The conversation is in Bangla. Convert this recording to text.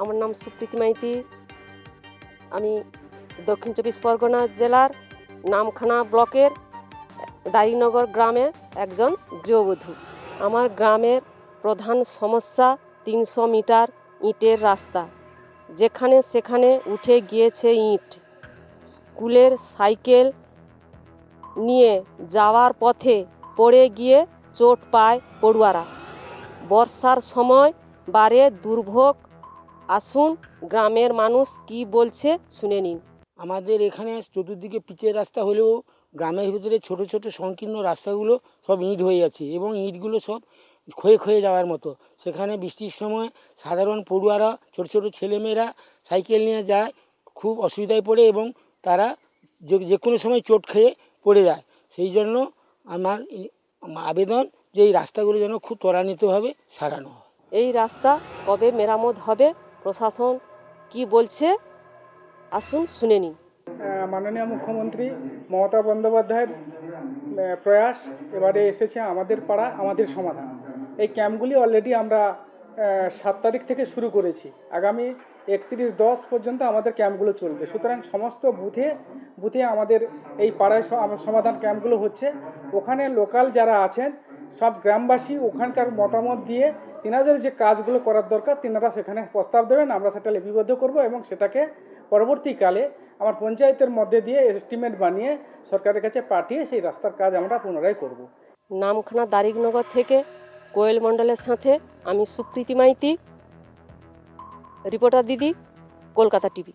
আমার নাম সুপ্রীতি মাইতি। আমি দক্ষিণ চব্বিশ পরগনা জেলার নামখানা ব্লকের দারিনগর গ্রামে একজন গৃহবধূ। আমার গ্রামের প্রধান সমস্যা তিনশো মিটার ইটের রাস্তা। যেখানে সেখানে উঠে গিয়েছে ইট। স্কুলের সাইকেল নিয়ে যাওয়ার পথে পড়ে গিয়ে চোট পায় পড়ুয়ারা। বর্ষার সময় বারে দুর্ভোগ আসুন, গ্রামের মানুষ কি বলছে শুনে নিন। আমাদের এখানে চতুর্দিকে পিচের রাস্তা হলেও গ্রামের ভিতরে ছোট ছোট সংকীর্ণ রাস্তাগুলো সব ইট হয়ে আছে এবং ইটগুলো সব ক্ষয়ে ক্ষয়ে যাওয়ার মতো। সেখানে বৃষ্টির সময় সাধারণ পড়ুয়ারা, ছোট ছোট ছেলেমেয়েরা সাইকেল নিয়ে যায়, খুব অসুবিধায় পড়ে এবং তারা যে যে কোনো সময় চোট খেয়ে পড়ে যায়। সেই জন্য আমার আবেদন যে এই রাস্তাগুলো যেন খুব ত্বরান্বিতভাবে সারানো হয়। এই রাস্তা কবে মেরামত হবে? প্রশাসন কি বলছে? আসুন শুনে নিন। মাননীয় মুখ্যমন্ত্রী মমতা বন্দ্যোপাধ্যায়ের প্রয়াস এবারে এসেছে আমাদের পাড়া আমাদের সমাধান। এই ক্যাম্পগুলি অলরেডি আমরা সাত তারিখ থেকে শুরু করেছি। আগামী একত্রিশ দশ পর্যন্ত আমাদের ক্যাম্পগুলো চলবে। সুতরাং সমস্ত বুথে বুথে আমাদের এই পাড়ায় সমাধান ক্যাম্পগুলো হচ্ছে। ওখানে লোকাল যারা আছেন, সব গ্রামবাসী, ওখানকার মতামত দিয়ে তিনাদের যে কাজগুলো করার দরকার, তিনারা সেখানে প্রস্তাব দেবেন। আমরা সেটা লিপিবদ্ধ করব এবং সেটাকে পরবর্তীকালে আমার পঞ্চায়েতের মধ্যে দিয়ে এস্টিমেট বানিয়ে সরকারের কাছে পাঠিয়ে সেই রাস্তার কাজ আমরা পুনরায় করব। নামখানা দারিকনগর থেকে কোয়েল মণ্ডলের সাথে আমি সুপ্রীতি মাইতি রিপোর্টার দিদি কলকাতা টিভি।